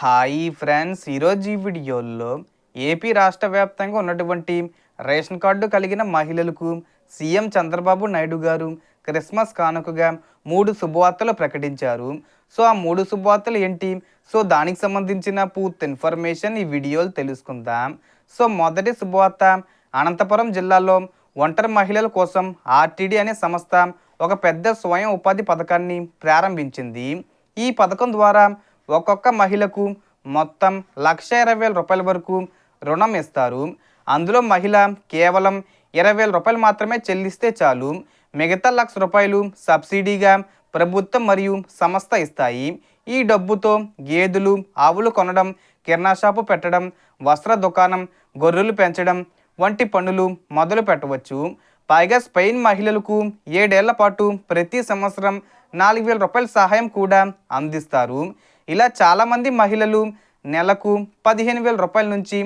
Hi friends ఈరోజు ఈ వీడియోలో ఏపీ రాష్ట్ర వ్యాప్తంగా ఉన్నటువంటి రేషన్ కార్డు కలిగిన మహిళలకు సీఎం చంద్రబాబు నాయుడు గారు క్రిస్మస్ కానుకగా మూడు శుభవార్తలు ప్రకటించారు. సో ఆ మూడు శుభవార్తలు ఏంటి? సో దానికి సంబంధించిన పూర్తి ఇన్ఫర్మేషన్ ఈ వీడియోలో తెలుసుకుందాం. సో మొదటి శుభవార్త అనంతపురం జిల్లాలో ఒంటరి మహిళల కోసం ఆర్టీడీ అనే సంస్థ ఒక పెద్ద స్వయం ఉపాధి పథకాన్ని ప్రారంభించింది. ఈ పథకం ద్వారా ఒక్కొక్క మహిళకు మొత్తం లక్ష ఇరవై వేల రూపాయల వరకు రుణం ఇస్తారు. అందులో మహిళ కేవలం ఇరవై వేల రూపాయలు మాత్రమే చెల్లిస్తే చాలు. మిగతా లక్ష రూపాయలు సబ్సిడీగా ప్రభుత్వం మరియు సంస్థ ఇస్తాయి. ఈ డబ్బుతో గేదెలు ఆవులు కొనడం కిరాణా షాపు పెట్టడం వస్త్ర దుకాణం గొర్రెలు పెంచడం వంటి పనులు మొదలు పెట్టవచ్చు. పైగా స్పెయిన్ మహిళలకు ఏడేళ్ళ పాటు ప్రతి సంవత్సరం నాలుగు వేల రూపాయల సహాయం కూడా అందిస్తారు. ఇలా చాలామంది మహిళలు నెలకు పదిహేను వేల రూపాయల నుంచి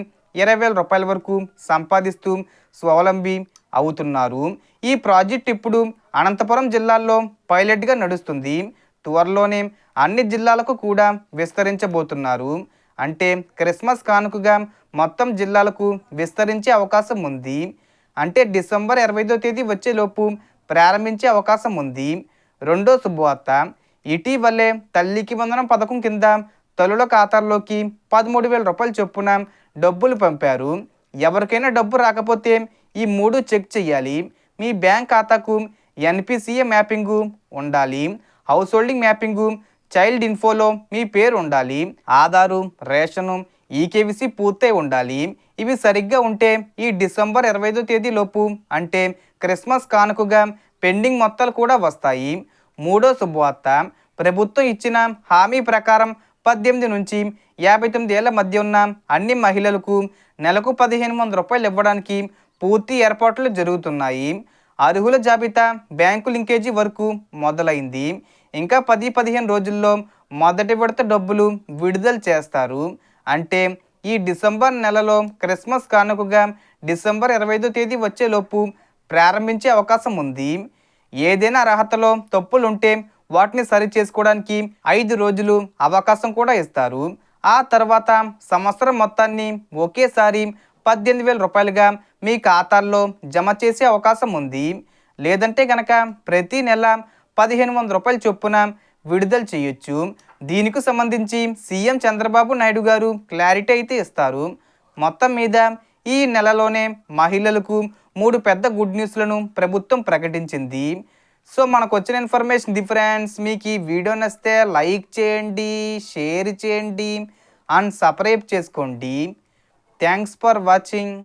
ఇరవై వేల రూపాయల వరకు సంపాదిస్తూ స్వావలంబి అవుతున్నారు. ఈ ప్రాజెక్ట్ ఇప్పుడు అనంతపురం జిల్లాల్లో పైలట్గా నడుస్తుంది. త్వరలోనే అన్ని జిల్లాలకు కూడా విస్తరించబోతున్నారు. అంటే క్రిస్మస్ కానుకగా మొత్తం జిల్లాలకు విస్తరించే అవకాశం ఉంది. అంటే డిసెంబర్ ఇరవై తేదీ వచ్చేలోపు ప్రారంభించే అవకాశం ఉంది. రెండో శుభవార్త ఇటీవలే తల్లికి వందనం పథకం కింద తల్లుల ఖాతాల్లోకి పదమూడు వేల రూపాయలు చొప్పున డబ్బులు పంపారు. ఎవరికైనా డబ్బు రాకపోతే ఈ మూడు చెక్ చేయాలి. మీ బ్యాంక్ ఖాతాకు ఎన్పిసిఏ మ్యాపింగు ఉండాలి. హౌస్ హోల్డింగ్ మ్యాపింగు చైల్డ్ ఇన్ఫోలో మీ పేరు ఉండాలి. ఆధారు రేషను ఈకేవిసి పూర్తయి ఉండాలి. ఇవి సరిగ్గా ఉంటే ఈ డిసెంబర్ ఇరవై ఐదో తేదీలోపు అంటే క్రిస్మస్ కానుకగా పెండింగ్ మొత్తాలు కూడా వస్తాయి. మూడో శుభవార్త. ప్రభుత్వం ఇచ్చిన హామీ ప్రకారం పద్దెనిమిది నుంచి యాభై తొమ్మిది ఏళ్ళ మధ్య ఉన్న అన్ని మహిళలకు నెలకు పదిహేను వందల రూపాయలు ఇవ్వడానికి పూర్తి ఏర్పాట్లు జరుగుతున్నాయి. అర్హుల జాబితా బ్యాంకు లింకేజీ వరకు మొదలైంది. ఇంకా పది పదిహేను రోజుల్లో మొదటి విడత డబ్బులు విడుదల చేస్తారు. అంటే ఈ డిసెంబర్ నెలలో క్రిస్మస్ కానుకగా డిసెంబర్ ఇరవై ఐదో తేదీ వచ్చేలోపు ప్రారంభించే అవకాశం ఉంది. ఏదైనా అర్హతలో తప్పులుంటే వాటిని సరి చేసుకోవడానికి ఐదు రోజులు అవకాశం కూడా ఇస్తారు. ఆ తర్వాత సంవత్సరం మొత్తాన్ని ఒకేసారి పద్దెనిమిది వేల రూపాయలుగా మీ ఖాతాల్లో జమ చేసే అవకాశం ఉంది. లేదంటే కనుక ప్రతి నెల పదిహేను వందల రూపాయల చొప్పున విడుదల చేయొచ్చు. దీనికి సంబంధించి సీఎం చంద్రబాబు నాయుడు గారు క్లారిటీ అయితే ఇస్తారు. మొత్తం మీద ఈ నెలలోనే మహిళలకు మూడు పెద్ద గుడ్ న్యూస్లను ప్రభుత్వం ప్రకటించింది. సో మనకు వచ్చిన ఇన్ఫర్మేషన్ డిఫరెన్స్ మీకు ఈ వీడియో నచ్చితే లైక్ చేయండి షేర్ చేయండి అండ్ సబ్స్క్రైబ్ చేసుకోండి. Thanks for watching